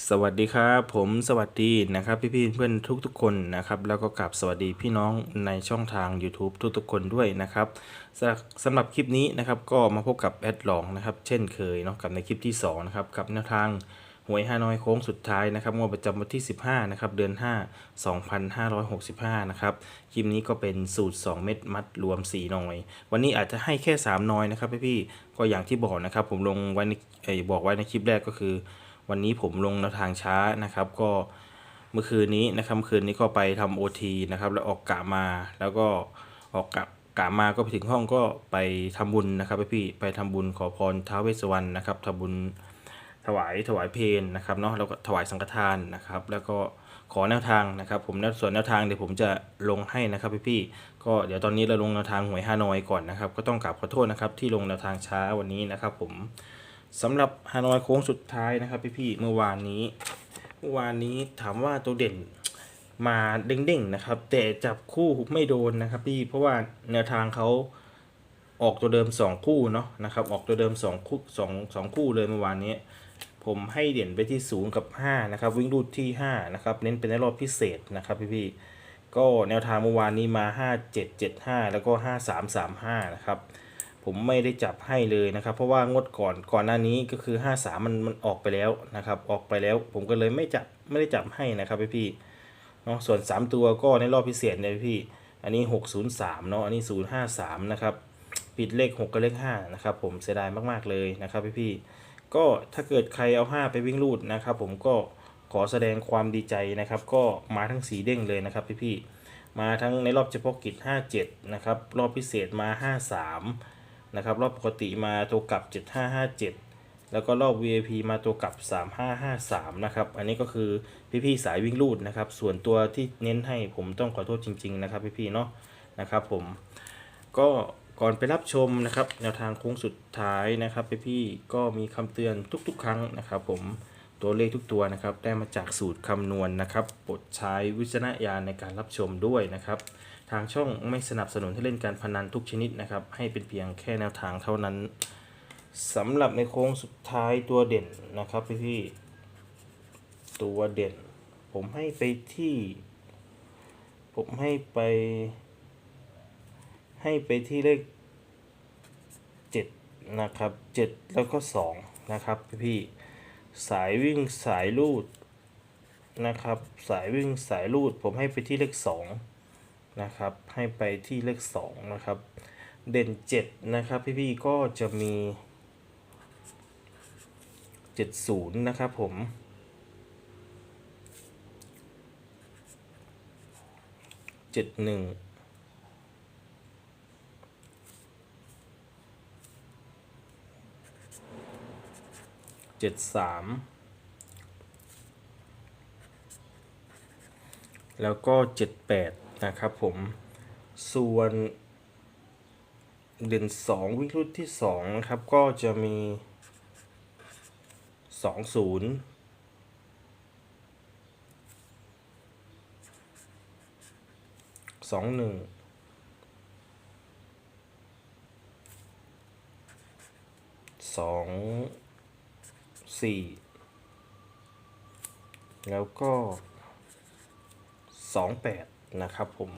สวัสดีครับผมสวัสดีนะครับพี่พี่เพื่อนทุกทุกๆคนนะครับแล้วก็กลับสวัสดีพี่น้องในช่องทาง YouTube ทุกทุกๆคนด้วยนะครับสำหรับสำหรับคลิปนี้นะครับก็มาพบกับแอดหลองนะครับเช่นเคยเนาะกับในคลิปที่2นะครับกับแนวทางหวยฮานอยโค้งสุดท้ายนะครับงวดประจำวันที่ 15นะครับเดือน 5 2565นะครับคลิปนี้ก็เป็นสูตร 2 เม็ดมัดรวม 4 หน่อย วันนี้อาจจะให้แค่ 3 หน่อยนะครับพี่พี่ก็อย่างที่บอกนะครับผมลงไว้ในบอกไว้ในคลิปแรกก็คือ วันนี้ผมลงแนวทางช้านะครับ ก็เมื่อคืนนี้นะครับเมื่อคืนนี้ก็ไปทำโอทีนะครับ แล้วออกกะมาแล้วก็ออกกะกะมาก็ไปถึงห้องก็ไปทำบุญนะครับพี่ๆไปทำบุญขอพรท้าวเวสสวรรณนะครับทำบุญถวายถวายเพลนะครับเนาะแล้วก็ถวายสังฆทานนะครับ แล้วก็ขอแนวทางนะครับ ผมแนวส่วนแนวทางเดี๋ยวผมจะลงให้นะครับพี่ๆก็เดี๋ยวตอนนี้เราลงแนวทางหวยฮานอยก่อนนะครับ ก็ต้องกราบขอโทษนะครับที่ลงแนวทางช้าวันนี้นะครับ ผม สำหรับฮานอยโค้งสุดท้ายนะครับพี่ๆเมื่อวานนี้เมื่อวานนี้ถามว่าตัวเด่นมาเด้งๆนะครับ แต่จับคู่ไม่โดนนะครับพี่เพราะว่าแนวทางเขาออกตัวเดิม 2 คู่เนาะนะครับออกตัวเดิม 2 คู่สองสองคู่เลยเมื่อวานนี้ ผมให้เด่นไปที่ 0 กับ 5 นะครับ วิ่งรูดที่ 5 นะครับ เน้นเป็นในรอบพิเศษนะครับพี่ๆก็แนวทางเมื่อวานนี้มา 5 7 7 5 แล้วก็ 5 3 3 5 นะครับ ผมไม่ได้จับให้เลยนะครับ เพราะว่างดก่อนก่อนหน้านี้ก็คือ 5 3 มันมันออกไปแล้วนะครับ ออกไปแล้วผมก็เลยไม่จับไม่ได้จับให้นะครับพี่พี่เนาะส่วน 3 ตัวก็ในรอบพิเศษเนี่ยพี่ อันนี้ 603เนาะอันนี้ 053 นะครับ ปิดเลข 6กับเลข5นะครับผมเสียดายมากๆเลยนะครับพี่พี่ก็ถ้าเกิดใครเอา 5 ไปวิ่งรูดนะครับ ผมก็ขอแสดงความดีใจนะครับ ก็มาทั้งสีเด้งเลยนะครับพี่พี่มาทั้งในรอบเฉพาะกิจ 57 นะครับ รอบพิเศษมา 53 นะครับ รอบปกติมาตัวกลับ 7557 แล้วก็รอบ VIP มาตัวกลับ 3553 นะครับ อันนี้ก็คือพี่ๆสายวิ่งลูดนะครับ ส่วนตัวที่เน้นให้ผมต้องขอโทษจริง ๆ นะครับพี่ๆเนาะนะครับผมก็ก่อนไปรับชมนะครับ แนวทางโค้งสุดท้ายนะครับพี่ๆก็มีคำเตือนทุกๆ ครั้งนะครับ ผมตัวเลขทุกตัวนะครับ ได้มาจากสูตรคำนวณนะครับโปรดใช้วิจารณญาณในการรับชมด้วยนะครับ ทางช่องไม่สนับสนุนให้เล่นการพนันทุกชนิดนะครับ ให้เป็นเพียงแค่แนวทางเท่านั้นสำหรับในโค้งสุดท้ายตัวเด่นนะครับพี่พี่ตัวเด่น ผมให้ไปที่ ผมให้ไป ให้ไปที่เลขเจ็ดนะครับเจ็ดแล้วก็สองนะครับพี่พี่สายวิ่งสายลูดนะครับ สายวิ่งสายลูด ผมให้ไปที่เลขสอง นะครับให้ไปที่เลข2นะครับเด่น7นะครับพี่ๆก็จะมี 70 นะครับผม71 73แล้วก็78 นะครับผม ส่วนเด่น 2 วิ่งรุ่นที่2นะครับ ก็จะมี 20 21 2 4 แล้วก็ 28 นะครับผม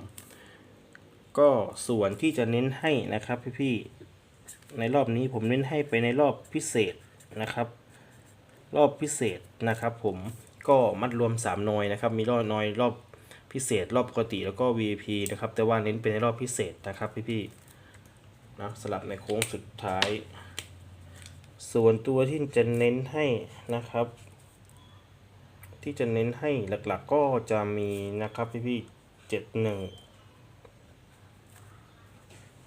ก็ส่วนที่จะเน้นให้นะครับพี่ๆในรอบนี้ผมเน้นให้ไปในรอบพิเศษนะครับ รอบพิเศษนะครับ ผมก็มัดรวม3น่อยนะครับ มีรอบน้อยรอบพิเศษ รอบปกติแล้วก็ VIP นะครับ แต่ว่าเน้นเป็นในรอบพิเศษนะครับพี่ๆนะสลับในโค้งสุดท้าย ส่วนตัวที่จะเน้นให้นะครับที่จะเน้นให้หลักๆก็จะมีนะครับพี่พี่ เจ็ดหนึ่ง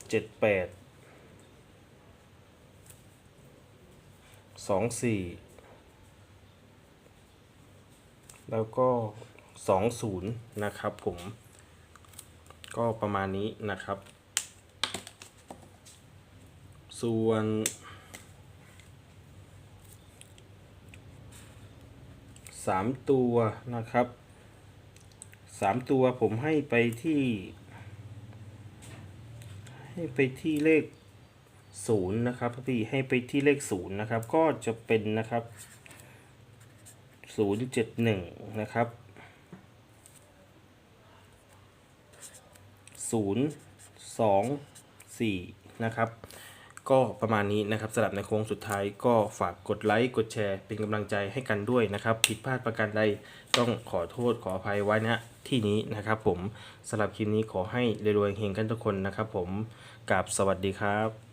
เจ็ดแปดสองสี่แล้วก็สองศูนย์นะครับผม ก็ประมาณนี้นะครับ ส่วนสามตัวนะครับ สามตัวผมให้ไปที่ ให้ไปที่เลขศูนย์นะครับพี่ให้ไปที่เลขศูนย์นะครับ ก็จะเป็นนะครับศูนย์เจ็ดหนึ่งนะครับศูนย์สองสี่นะครับ ก็ประมาณนี้นะครับสำหรับในโค้งสุดท้ายก็ฝากกดไลค์กดแชร์ เป็นกำลังใจให้กันด้วยนะครับ ผิดพลาดประการใดต้องขอโทษขออภัยไว้นะที่นี้นะครับผมสำหรับคลิปนี้ขอให้รวยๆเฮงกันทุกคนนะครับผมกับสวัสดีครับ